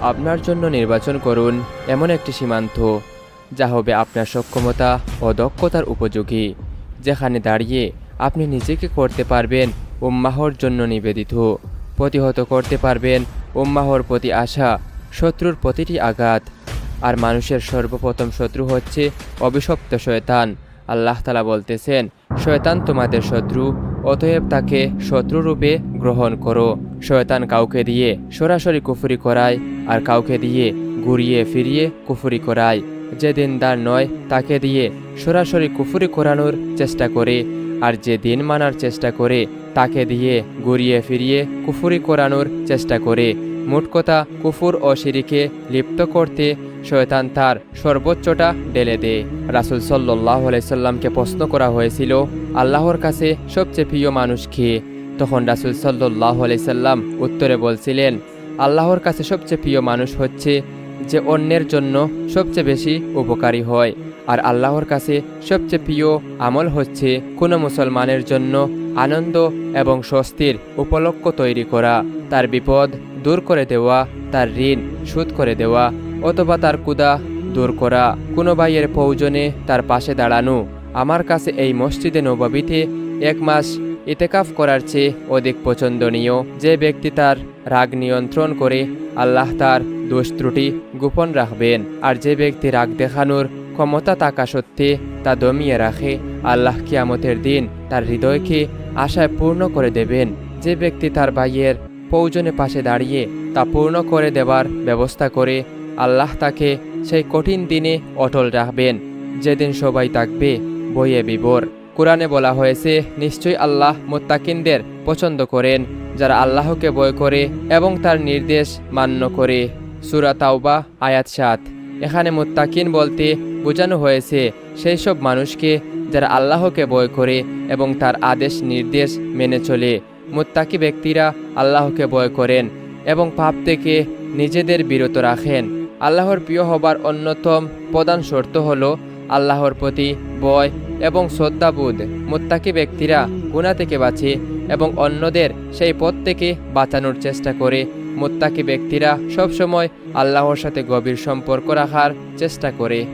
আপনার জন্য নির্বাচন করুন এমন একটি সীমান্ত, যা হবে আপনার সক্ষমতা ও দক্ষতার উপযোগী, যেখানে দাঁড়িয়ে আপনি নিজেকে করতে পারবেন উম্মাহর জন্য নিবেদিত, প্রতিহত করতে পারবেন উম্মাহর প্রতি আশা, শত্রুর প্রতিটি আঘাত। আর মানুষের সর্বপ্রথম শত্রু হচ্ছে অভিশপ্ত শয়তান। আল্লাহ তালা বলতেছেন, শয়তান তোমাদের শত্রু, অতএব তাকে শত্রুরূপে গ্রহণ করো। শয়তান কাউকে দিয়ে সরাসরি কুফুরি করায় আর কাউকে দিয়ে ঘুরিয়ে ফিরিয়ে কুফুরি করায়। যে দিনদার নয়, তাকে দিয়ে সরাসরি কুফুরি করানোর চেষ্টা করে, আর যে দিন মানার চেষ্টা করে, তাকে দিয়ে ঘুরিয়ে ফিরিয়ে কুফুরি করানোর চেষ্টা করে। মোট কথা, কুফুর ও সিরিকে লিপ্ত করতে শয়তান তার সর্বোচ্চটা ঢেলে দেয়। রাসুল সাল্লাহ সাল্লামকে প্রশ্ন করা হয়েছিল, আল্লাহর কাছে সবচেয়ে প্রিয় মানুষ কে? তখন রাসুল সাল্লাহ সাল্লাম উত্তরে বলছিলেন আল্লাহর কাছে সবচেয়ে প্রিয় মানুষ হচ্ছে যে অন্যের জন্য সবচেয়ে বেশি উপকারী হয়। আর আল্লাহর কাছে সবচেয়ে প্রিয় আমল হচ্ছে কোনো মুসলমানের জন্য আনন্দ এবং স্বস্তির উপলক্ষ তৈরি করা, তার বিপদ দূর করে দেওয়া, তার ঋণ শোধ করে দেওয়া অথবা তার কুদা দূর করা। কোনো ভাইয়ের প্রয়োজনে তার পাশে দাঁড়ানো। আমার কাছে এই মসজিদে নবাবিতে এক মাস ইতেকাফ করার চেয়ে অধিক পছন্দনীয় যে ব্যক্তি তার রাগ নিয়ন্ত্রণ করে, আল্লাহ তার দোষ ত্রুটি গোপন রাখবেন। আর যে ব্যক্তি রাগ দেখানোর ক্ষমতা থাকা সত্ত্বে তা দমিয়ে রাখে, আল্লাহ কিয়ামতের দিন তার হৃদয়কে আশায় পূর্ণ করে দেবেন। যে ব্যক্তি তার ভাইয়ের প্রয়োজনে পাশে দাঁড়িয়ে তা পূর্ণ করে দেওয়ার ব্যবস্থা করে, আল্লাহ তাকে সেই কঠিন দিনে অটল রাখবেন। যেদিন সবাই থাকবে বইয়ে বিবর। কোরআনে বলা হয়েছে, নিশ্চয়ই আল্লাহ মোত্তাকিনদের পছন্দ করেন, যারা আল্লাহকে বয় করে এবং তার নির্দেশ মান্য করে। সুরা তাওবা, আয়াত সাত। এখানে মোত্তাকিন বলতে বোঝানো হয়েছে, সেই সব মানুষকে যারা আল্লাহকে বয় করে এবং তার আদেশ, নির্দেশ মেনে চলে। মোত্তাকি ব্যক্তিরা আল্লাহকে বয় করেন এবং পাপ থেকে নিজেদের বিরত রাখেন। আল্লাহর প্রিয় হবার অন্যতম প্রধান শর্ত হল আল্লাহর প্রতি বয় এবং শ্রদ্ধাবোধ মোত্তাকি ব্যক্তিরা গুণা থেকে বাঁচে এবং অন্যদের সেই পথ থেকে বাঁচানোর চেষ্টা করে। মোত্তাকি ব্যক্তিরা সবসময় আল্লাহর সাথে গভীর সম্পর্ক রাখার চেষ্টা করে।